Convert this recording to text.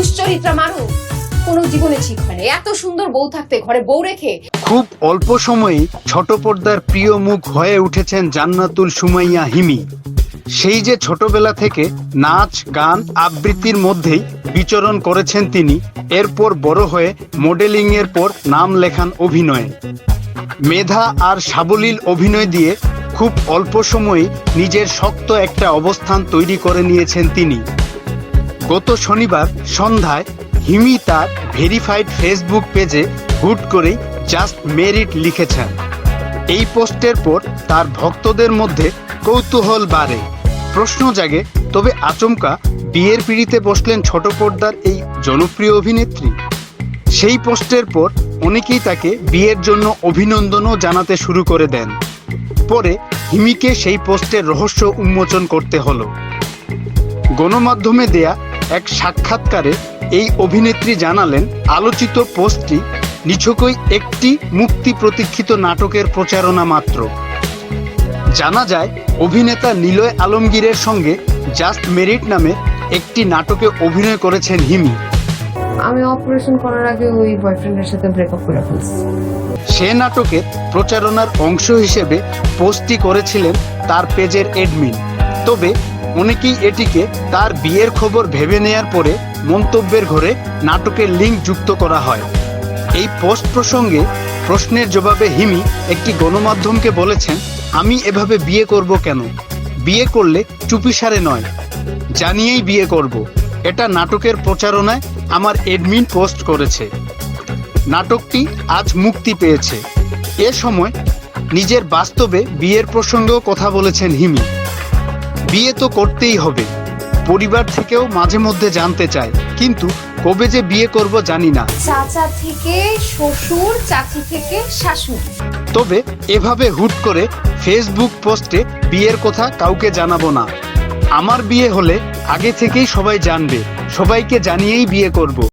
দুশ্চরিত্রা মানুষ, কোনো জীবনে ঠিক হয় না। এত সুন্দর বউ থাকতে ঘরে বউ রেখে। খুব অল্প সময়েই ছোট পর্দার প্রিয় মুখ হয়ে উঠেছেন জান্নাতুল সুমাইয়া হিমি। সেই যে ছোটবেলা থেকে নাচ, গান, আবৃত্তির মধ্যেই বিচরণ করেছেন তিনি, এরপর বড় হয়ে মডেলিং এর পর নাম লেখান অভিনয়ে। মেধা আর সাবলীল অভিনয় দিয়ে খুব অল্প সময়ে নিজের শক্ত একটা অবস্থান তৈরি করে নিয়েছেন তিনি। গত শনিবার সন্ধ্যায় হিমি তার ভেরিফাইড ফেসবুক পেজে হুট করেই জাস্ট মেরিট লিখেছেন। এই পোস্টের পর তার ভক্তদের মধ্যে কৌতূহল বাড়ে। প্রশ্ন জাগে, তবে আচমকা বিয়ের পিড়িতে বসলেন ছোট পর্দার এই জনপ্রিয় অভিনেত্রী। সেই পোস্টের পর অনেকেই তাকে বিয়ের জন্য অভিনন্দনও জানাতে শুরু করে দেন। পরে হিমিকে সেই পোস্টের রহস্য উন্মোচন করতে হলো। গণমাধ্যমে দেয়া এক সাক্ষাৎকারে এই অভিনেত্রী জানালেন আলোচিত পোস্টটি নিছকই একটি মুক্তি প্রতীক্ষিত নাটকের প্রচারণা মাত্র। জানা যায় অভিনেতা নিলয় আলমগীরের সঙ্গে জাস্ট মেরিট নামে একটি নাটকে অভিনয় করেছেন হিমি। আমি অপারেশন করার আগে ওই বয়ফ্রেন্ডের সাথে ব্রেকআপ করে ফেলছি। সে নাটকের প্রচারণার অংশ হিসেবে পোস্টটি করেছিলেন তার পেজের এডমিন তবে অনেকেই এটিকে তার বিয়ের খবর ভেবে নেয়ার পরে মন্তব্যের ঘরে নাটকের লিঙ্ক যুক্ত করা হয়। এই পোস্ট প্রসঙ্গে প্রশ্নের জবাবে হিমি একটি গণমাধ্যমকে বলেছেন, আমি এভাবে বিয়ে করব কেন? বিয়ে করলে চুপিসারে নয়। জানিয়েই বিয়ে করব। এটা নাটকের প্রচারণায় আমার এডমিন পোস্ট করেছে। নাটকটি আজ মুক্তি পেয়েছে। এ সময় নিজের বাস্তবে বিয়ের প্রসঙ্গেও কথা বলেছেন হিমি। বিয়ে তো করতেই হবে। পরিবার থেকেও মাঝে মধ্যে জানতে চায় কিন্তু কবে যে বিয়ে করব জানি না। চাচা থেকে শ্বশুর চাচি থেকে শাশুড়ি। তবে এভাবে হুট করে ফেসবুক পোস্টে বিয়ের কথা কাউকে জানাব না। আমার বিয়ে হলে আগে থেকেই সবাই জানবে সবাইকে জানিয়েই বিয়ে করব।